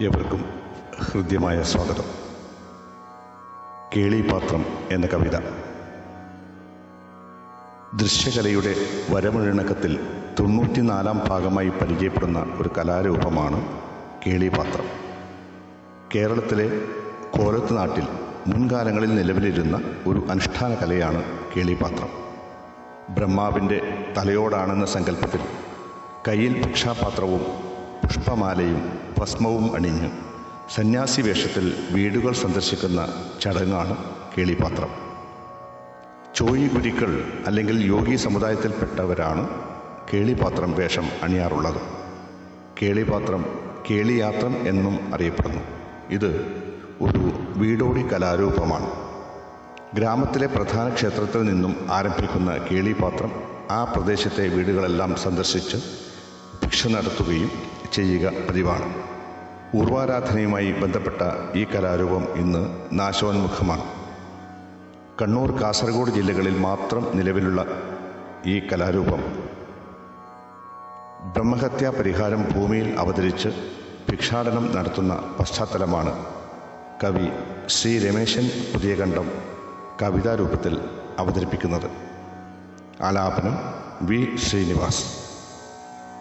എവർക്കും ഹൃദ്യമായ സ്വാഗതം. കേളിപാത്രം എന്ന കവിത. ദൃശ്യകലയുടെ വരമൊഴിണക്കത്തിൽ തൊണ്ണൂറ്റിനാലാം ഭാഗമായി പരിചയപ്പെടുന്ന ഒരു കലാരൂപമാണ് കേളിപാത്രം. കേരളത്തിലെ കോലത്ത് നാട്ടിൽ മുൻകാലങ്ങളിൽ നിലവിലിരുന്ന ഒരു അനുഷ്ഠാന കലയാണ് കേളിപാത്രം. ബ്രഹ്മാവിന്റെ തലയോടാണെന്ന സങ്കല്പത്തിൽ കയ്യിൽ ഭിക്ഷാപാത്രവും പുഷ്പമാലയും ഭസ്മവും അണിഞ്ഞ് സന്യാസി വേഷത്തിൽ വീടുകൾ സന്ദർശിക്കുന്ന ചടങ്ങാണ് കേളിപാത്രം. ചോയി ഗുരുക്കൾ അല്ലെങ്കിൽ യോഗി സമുദായത്തിൽപ്പെട്ടവരാണ് കേളിപാത്രം വേഷം അണിയാറുള്ളത്. കേളിപാത്രം കേളിയാത്രം എന്നും അറിയപ്പെടുന്നു. ഇത് ഒരു വീടോടി കലാരൂപമാണ്. ഗ്രാമത്തിലെ പ്രധാന ക്ഷേത്രത്തിൽ നിന്നും ആരംഭിക്കുന്ന കേളിപാത്രം ആ പ്രദേശത്തെ വീടുകളെല്ലാം സന്ദർശിച്ച് ഭിക്ഷ നടത്തുകയും ചെയ്യുക പതിവാണ്. ഊർവാരാധനയുമായി ബന്ധപ്പെട്ട ഈ കലാരൂപം ഇന്ന് നാശോന്മുഖമാണ്. കണ്ണൂർ കാസർഗോഡ് ജില്ലകളിൽ മാത്രം നിലവിലുള്ള ഈ കലാരൂപം ബ്രഹ്മഹത്യാ പരിഹാരം ഭൂമിയിൽ അവതരിച്ച് ഭിക്ഷാടനം നടത്തുന്ന പശ്ചാത്തലമാണ്. കവി ശ്രീ രമേശൻ പുതിയകണ്ഠം കവിതാരൂപത്തിൽ അവതരിപ്പിക്കുന്നത്. ആലാപനം വി ശ്രീനിവാസ്.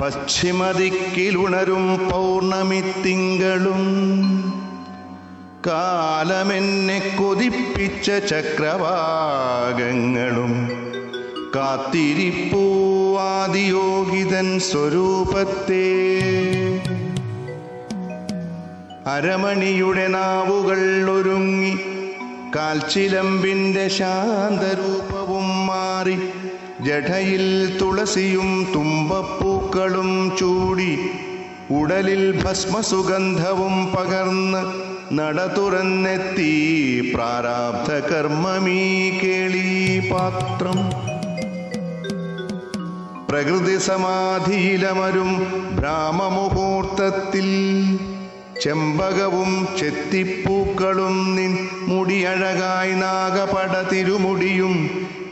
പശ്ചിമദിക്കിലുണരും പൗർണമി തിങ്കളും. കാലമെന്നെ കൊതിപ്പിച്ച ചക്രവാകങ്ങളും കാത്തിരിപ്പൂ ആദിയോഗിതൻ സ്വരൂപത്തെ. അരമണിയുടെ നാവുകൾ ഒരുങ്ങി കാൽച്ചിലമ്പിന്റെ ശാന്തരൂപവും മാറി ജഠയിൽ തുളസിയും തുമ്പപ്പൂക്കളും ചൂടി ഉടലിൽ ഭസ്മസുഗന്ധവും പകർന്ന് നട തുറന്നെത്തി പ്രാരാബ്ധ കർമ്മമീ കേളി പാത്രം. പ്രകൃതി സമാധിയിലമരും ബ്രാഹ്മമുഹൂർത്തത്തിൽ ചെമ്പകവും ചെത്തിപ്പൂക്കളും നിൻ മുടിയഴകായി നാഗപട തിരുമുടിയും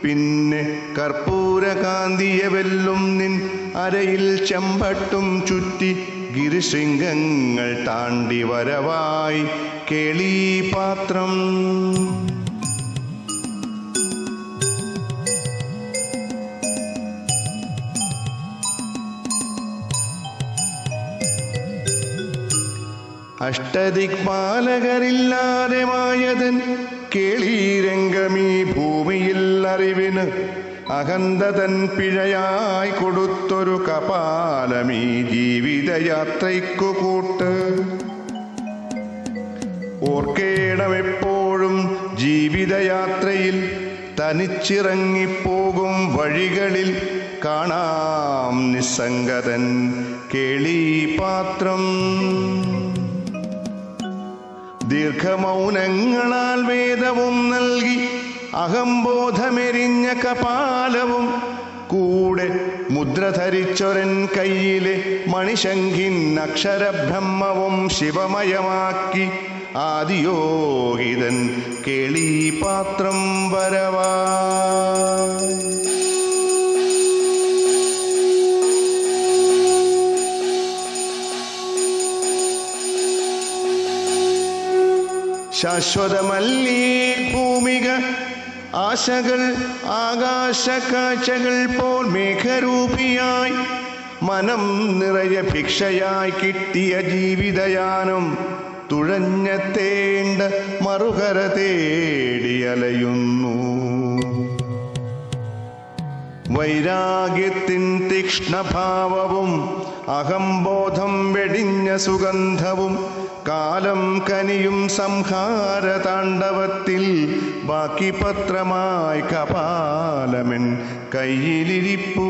പിന്നെ കർപ്പൂരകാന്തിയെ വെല്ലും നിൻ അരയിൽ ചെമ്പട്ടും ചുറ്റി ഗിരിശൃംഗങ്ങൾ താണ്ടി വരവായി കേളി അഷ്ടദിക്പാലകരില്ലാതെ മായതൻ കേളീരംഗമീ ഭൂമിയിൽ അറിവിന് അഹന്തതൻ പിഴയായി കൊടുത്തൊരു കപാലമീ ജീവിതയാത്രയ്ക്കു കൂട്ട് ഓർക്കേണമെപ്പോഴും ജീവിതയാത്രയിൽ തനിച്ചിറങ്ങിപ്പോകും വഴികളിൽ കാണാം നിസ്സംഗതൻ കേളീ പാത്രം ദീർഘമൗനങ്ങളാൽ വേദവും നൽകി അഹംബോധമെരിഞ്ഞ കപാലവും കൂടെ മുദ്ര ധരിച്ചൊരൻ കയ്യിലെ മണിശങ്കിൻ അക്ഷരബ്രഹ്മവും ശിവമയമാക്കി ആദിയോഗിതൻ കേളീ പാത്രം വരവാ. ശാശ്വതമല്ലീ ഭൂമിക. ആശകൾ ആകാശ കാഴ്ചകൾ പോൽ മേഘരൂപിയായി. മനം നിറയെ ഭിക്ഷയായി കിട്ടിയ ജീവിതയാനം. തുഴഞ്ഞെത്തേണ്ട മറുകര തേടിയലയുന്നു. വൈരാഗ്യത്തിൻ തീക്ഷ്ണഭാവവും അഹംബോധം വെടിഞ്ഞ സുഗന്ധവും കാലം കനിയും സംഹാര താണ്ഡവത്തിൽ ബാക്കി പത്രമായി കപാലമൻ കയ്യിലിരിപ്പൂ.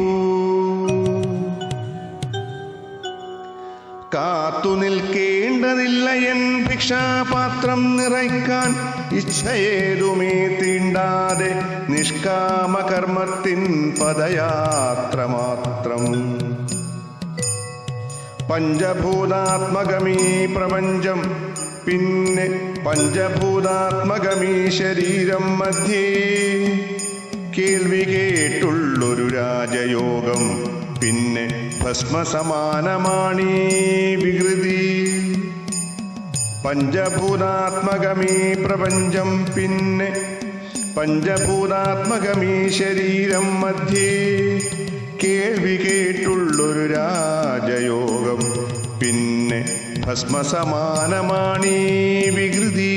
കാത്തു നിൽക്കേണ്ടതില്ല എൻ ഭിക്ഷാപാത്രം നിറയ്ക്കാൻ ഇച്ഛയേതുമേ തീണ്ടാതെ നിഷ്കാമകർമ്മത്തിൻ പദയാത്ര മാത്രം. പഞ്ചഭൂതാത്മകമീ പ്രപഞ്ചം. പിന്നെ പഞ്ചഭൂതാത്മകമീ ശരീരം മധ്യേ. കേൾവി കേട്ടുള്ളൊരു രാജയോഗം. പിന്നെ ഭസ്മസമാനമാണീ വികൃതി. പഞ്ചഭൂതാത്മകമീ പ്രപഞ്ചം. പിന്നെ പഞ്ചഭൂതാത്മകമീ ശരീരം മധ്യേ. കേൾവി കേട്ടുള്ളൊരു രാജയോഗം. പിന്നെ ഭസ്മസമാനമാണീ വികൃതി.